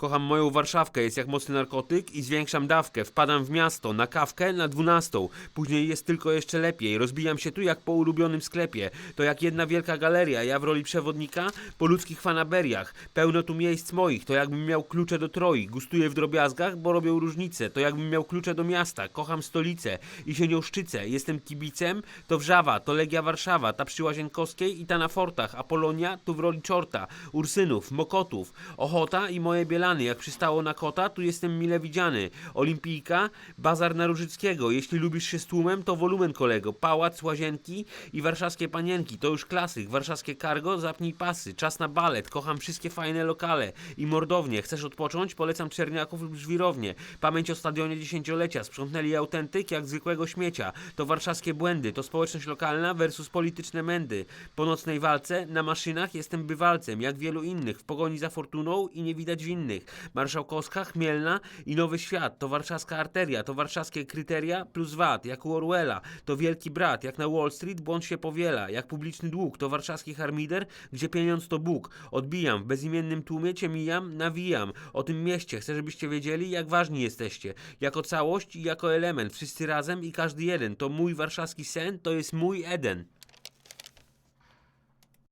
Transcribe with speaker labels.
Speaker 1: Kocham moją Warszawkę, jest jak mocny narkotyk i zwiększam dawkę. Wpadam w miasto, na kawkę, na dwunastą. Później jest tylko jeszcze lepiej. Rozbijam się tu jak po ulubionym sklepie. To jak jedna wielka galeria. Ja w roli przewodnika po ludzkich fanaberiach. Pełno tu miejsc moich. To jakbym miał klucze do Troi. Gustuję w drobiazgach, bo robią różnice. To jakbym miał klucze do miasta. Kocham stolicę i się nią szczycę. Jestem kibicem. To Wrzawa, to Legia Warszawa, ta przy Łazienkowskiej i ta na Fortach. Apolonia tu w roli czorta. Ursynów, Mokotów, Ochota i moje Bielany. Jak przystało na kota, tu jestem mile widziany. Olimpijka, bazar na Różyckiego. Jeśli lubisz się z tłumem, to wolumen kolego. Pałac, łazienki i warszawskie panienki. To już klasyk. Warszawskie cargo, zapnij pasy. Czas na balet. Kocham wszystkie fajne lokale. I mordownie. Chcesz odpocząć? Polecam Czerniaków lub Żwirownię. Pamięć o stadionie dziesięciolecia. Sprzątnęli autentyk jak zwykłego śmiecia. To warszawskie błędy. To społeczność lokalna versus polityczne mędy. Po nocnej walce na maszynach jestem bywalcem, jak wielu innych, w pogoni za fortuną i nie widać winnych. Marszałkowska, Chmielna i Nowy Świat. To warszawska arteria. To warszawskie kryteria plus VAT, jak u Orwella. To wielki brat, jak na Wall Street błąd się powiela. Jak publiczny dług. To warszawski harmider, gdzie pieniądz to Bóg. Odbijam, w bezimiennym tłumie cię mijam, nawijam. O tym mieście chcę, żebyście wiedzieli, jak ważni jesteście. Jako całość i jako element. Wszyscy razem i każdy jeden. To mój warszawski sen, to jest mój Eden.